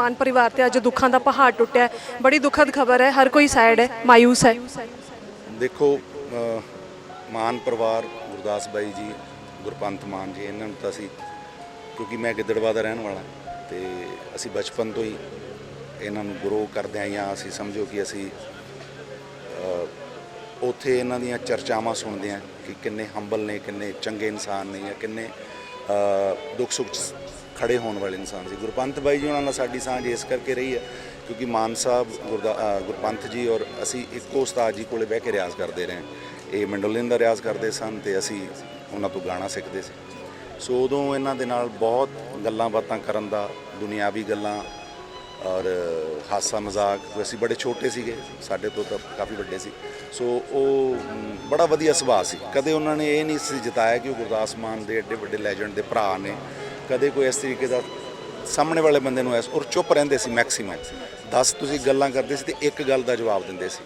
ਮਾਨ ਪਰਿਵਾਰ ਤੇ ਅੱਜ ਦੁੱਖਾਂ ਦਾ ਪਹਾੜ ਟੁੱਟਿਆ ਹੈ। ਬੜੀ ਦੁਖਦ ਖਬਰ ਹੈ ਹਰ ਕੋਈ ਸੈਡ ਹੈ ਮਾਇੂਸ ਹੈ ਦੇਖੋ ਅ, ਮਾਨ ਪਰਿਵਾਰ ਗੁਰਦਾਸ ਬਾਈ ਜੀ ਗੁਰਪੰਤ ਮਾਨ ਜੀ ਇਹਨਾਂ ਨੂੰ ਤਾਂ ਅਸੀਂ ਕਿਉਂਕਿ ਮੈਂ ਗਿੱਦੜਵਾ ਦਾ ਰਹਿਣ ਵਾਲਾ ਤੇ ਅਸੀਂ ਬਚਪਨ ਤੋਂ ਹੀ ਇਹਨਾਂ ਨੂੰ ਗਰੋ ਕਰਦੇ ਆਏ ਹਾਂ ਅਸੀਂ ਸਮਝੋ ਕਿ ਅਸੀਂ ਅ, ਉੱਥੇ ਇਹਨਾਂ ਦੀਆਂ ਚਰਚਾਵਾਂ ਸੁਣਦੇ ਹਾਂ ਕਿ ਕਿੰਨੇ ਹੰਬਲ ਨੇ ਕਿੰਨੇ ਚੰਗੇ ਇਨਸਾਨ ਨੇ ਜਾਂ ਕਿੰਨੇ ਦੁੱਖ ਸੁੱਖ 'ਚ ਖੜੇ ਹੋਣ ਵਾਲੇ ਇਨਸਾਨ ਸੀ। ਗੁਰਪੰਥ ਬਾਈ ਜੀ ਉਹਨਾਂ ਨਾਲ ਸਾਡੀ ਸਾਂਝ ਇਸ ਕਰਕੇ ਰਹੀ ਹੈ, ਕਿਉਂਕਿ ਮਾਨ ਸਾਹਿਬ, ਗੁਰਦਾ ਗੁਰਪੰਥ ਜੀ ਔਰ ਅਸੀਂ ਇੱਕੋ ਉਸਤਾਦ ਜੀ ਕੋਲੇ ਬਹਿ ਕੇ ਰਿਆਜ਼ ਕਰਦੇ ਰਹੇ। ਇਹ ਮੰਡੋਲਿਨ ਦਾ ਰਿਆਜ਼ ਕਰਦੇ ਸਨ ਤੇ ਅਸੀਂ ਉਹਨਾਂ ਤੋਂ ਗਾਣਾ ਸਿੱਖਦੇ ਸੀ। ਸੋ ਉਦੋਂ ਇਹਨਾਂ ਦੇ ਨਾਲ ਬਹੁਤ ਗੱਲਾਂ ਬਾਤਾਂ ਕਰਨ ਦਾ, ਦੁਨਿਆਵੀ ਗੱਲਾਂ ਔਰ ਹਾਸਾ ਮਜ਼ਾਕ, ਅਸੀਂ ਬੜੇ ਛੋਟੇ ਸੀਗੇ, ਸਾਡੇ ਤੋਂ ਤਾਂ ਕਾਫੀ ਵੱਡੇ ਸੀ। ਸੋ ਉਹ ਬੜਾ ਵਧੀਆ ਸੁਭਾਅ ਸੀ। ਕਦੇ ਉਹਨਾਂ ਨੇ ਇਹ ਨਹੀਂ ਸੀ ਜਤਾਇਆ ਕਿ ਉਹ ਗੁਰਦਾਸ ਮਾਨ ਦੇ ਐਡੇ ਵੱਡੇ ਲੈਜੈਂਡ ਦੇ ਭਰਾ ਨੇ ਕਦੇ ਕੋਈ ਇਸ ਤਰੀਕੇ ਦਾ ਸਾਹਮਣੇ ਵਾਲੇ ਬੰਦੇ ਨੂੰ ਐਸ ਔਰ ਚੁੱਪ ਰਹਿੰਦੇ ਸੀ ਮੈਕਸਿਮਮ 10 ਤੁਸੀਂ ਗੱਲਾਂ ਕਰਦੇ ਸੀ ਤੇ ਇੱਕ ਗੱਲ ਦਾ ਜਵਾਬ ਦਿੰਦੇ ਸੀ।